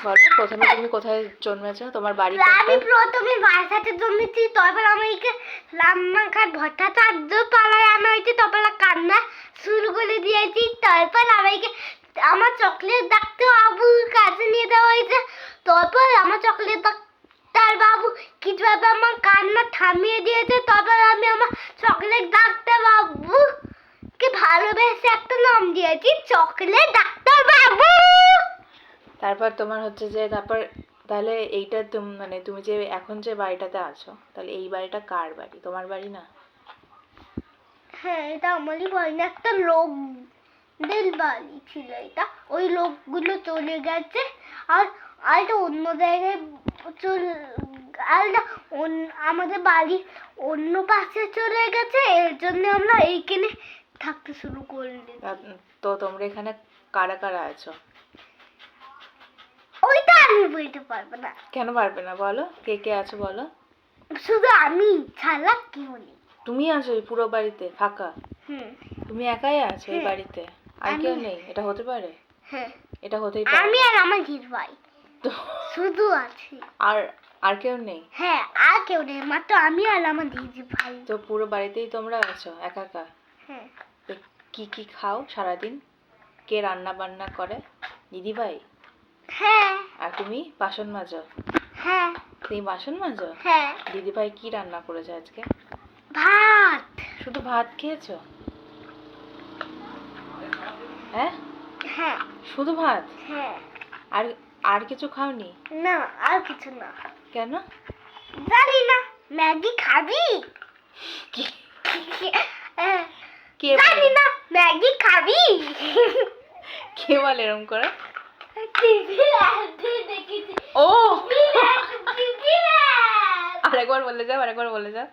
বলো প্রথমে তুমি কোথায় জন্মেছো? তোমার বাড়ি আমি প্রথমে বাসাতে জন্মেছি তারপর আমাকে রান্নাঘাট ভট্টাচার্য পাড়ায় আনা হয়েছে তারপর কান্না শুরু করে দিয়েছি তারপর আমাকে আমার চকলেট ডাক্তার বাবুর কাছে নিয়ে দেওয়া হয়েছে তারপর আমার চকলেট ডাক্তার বাবু কিছু কিছুভাবে আমার কান্না থামিয়ে দিয়েছে তারপর আমি আমার চকলেট ডাক্তার বাবুকে ভালোবেসে একটা নাম দিয়েছি চকলেট ডাক্তার বাবু তারপর তোমার হচ্ছে যে তারপর তাহলে এইটা তুম মানে তুমি যে এখন যে বাড়িটাতে আছো তাহলে এই বাড়িটা কার বাড়ি? তোমার বাড়ি না? হ্যাঁ এটা আমারই বাড়ি না একটা লোকদের বাড়ি ছিল এটা। ওই লোকগুলো চলে গেছে আর আর এটা অন্য জায়গায় চলে আর এটা অন্য- আমাদের বাড়ি অন্য পাশে চলে গেছে এর জন্য আমরা এইখানে থাকতে শুরু করলি তো তোমরা এখানে কারা কারা আছো? বলতে পারব না। কেন পারবে না বলো? কে কে আছো বলো? শুধু আমি ছাড়া কেউ নেই। তুমি আছো এই পুরো বাড়িতে ফাঁকা? হুম। তুমি একাই আছো এই হ্যাঁ। বাড়িতে? আর কেউ নেই? এটা হতে পারে? হ্যাঁ। এটা হতেই পারে। আমি আর আমার হির ভাই। শুধু আছি। আর আর কেউ নেই? হ্যাঁ আর কেউ নেই মাত্র আমি আর আমার দিদি ভাই। তো পুরো বাড়িতেই তোমরা আছো একা একা? হ্যাঁ। তো কি কি খাও সারাদিন? কে রান্না বান্না করে? দিদি ভাই হ্যাঁ। আর তুমি বাসন মাজো? হ্যাঁ। তুমি বাসন মাজো? হ্যাঁ। দিদি ভাই কি রান্না করেছে আজকে? ভাত। শুধু ভাত খেয়েছো? হ্যাঁ? হ্যাঁ। শুধু ভাত? হ্যাঁ। আর আর কিছু খাওনি? না আর কিছু না। কেন? জানি না। ম্যাগি খাবি? কি? জানি বলে? না। ম্যাগি খাবি? কে বলে এরম করে? ও। আরেকবার বলে যাও আরেকবার বলে যাও।